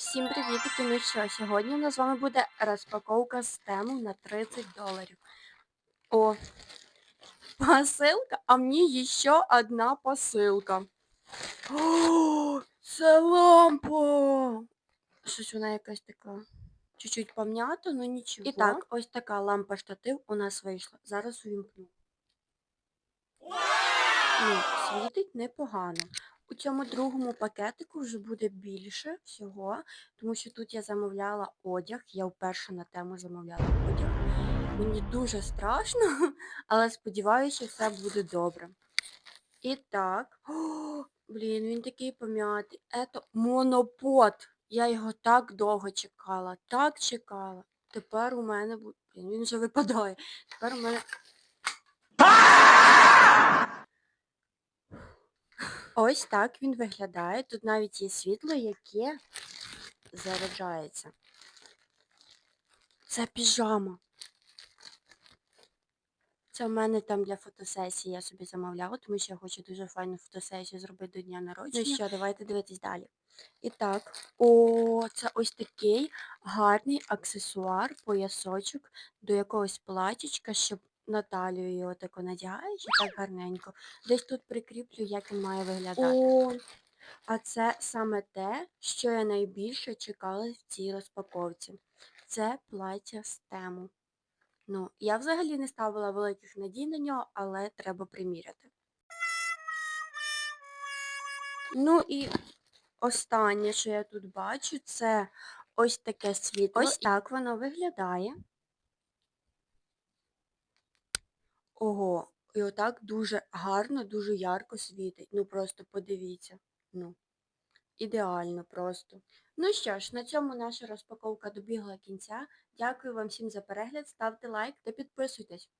Всім привітики! Ну що, сьогодні у нас з вами буде розпаковка з тему на 30 доларів. О, посилка, а мені ще одна посилка. О, це лампа! Щось вона якась така чуть-чуть пом'ята, ну нічого. І так, ось така лампа штатив у нас вийшла. Зараз увімкну. Ну, світить непогано. У цьому другому пакетику вже буде більше всього, тому що тут я замовляла одяг. Я вперше на тему замовляла одяг. Мені дуже страшно, але сподіваюся, все буде добре. І так, о, блін, він такий пом'ятий. Ето монопод. Я його так довго чекала, так чекала. Тепер у мене. Блін, він вже випадає. Тепер у мене Ось так він виглядає. Тут навіть є світло, яке заряджається. Це піжама. Це в мене там для фотосесії я собі замовляла, тому що я хочу дуже файну фотосесію зробити до дня народження. Ну що, давайте дивитись далі. І так, о, це ось такий гарний аксесуар, поясочок до якогось платічка, щоб на талію його тако надягаєш і так гарненько. Десь тут прикріплю, як він має виглядати. О, а це саме те, що я найбільше чекала в цій розпаковці. Це плаття з тему. Ну, я взагалі не ставила великих надій на нього, але треба приміряти. Ну і останнє, що я тут бачу, це ось таке світло. Ось так воно виглядає. Ого, і отак дуже гарно, дуже ярко світить. Ну просто подивіться. Ну, ідеально просто. Ну що ж, на цьому наша розпаковка добігла кінця. Дякую вам всім за перегляд, ставте лайк та підписуйтесь.